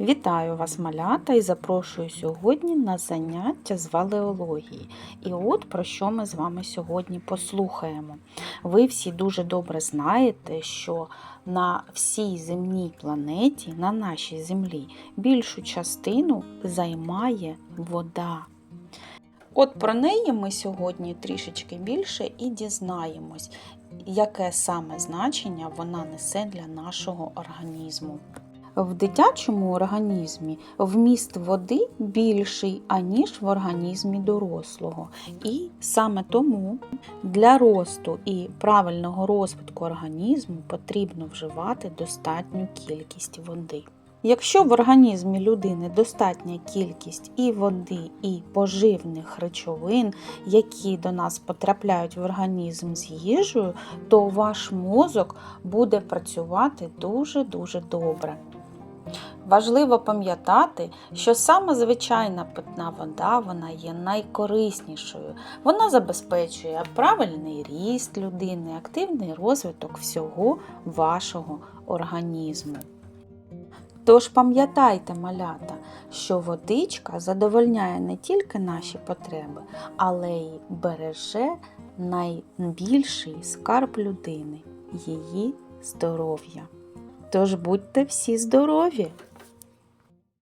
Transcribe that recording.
Вітаю вас, малята, і запрошую сьогодні на заняття з валеології. І от про що ми з вами сьогодні послухаємо. Ви всі дуже добре знаєте, що на всій земній планеті, на нашій землі, більшу частину займає вода. От про неї ми сьогодні трішечки більше і дізнаємось, яке саме значення вона несе для нашого організму. В дитячому організмі вміст води більший, аніж в організмі дорослого. І саме тому для росту і правильного розвитку організму потрібно вживати достатню кількість води. Якщо в організмі людини достатня кількість і води, і поживних речовин, які до нас потрапляють в організм з їжею, то ваш мозок буде працювати дуже-дуже добре. Важливо пам'ятати, що саме звичайна питна вода вона є найкориснішою. Вона забезпечує правильний ріст людини, активний розвиток всього вашого організму. Тож пам'ятайте, малята, що водичка задовольняє не тільки наші потреби, але й береже найбільший скарб людини її здоров'я. Тож будьте всі здорові!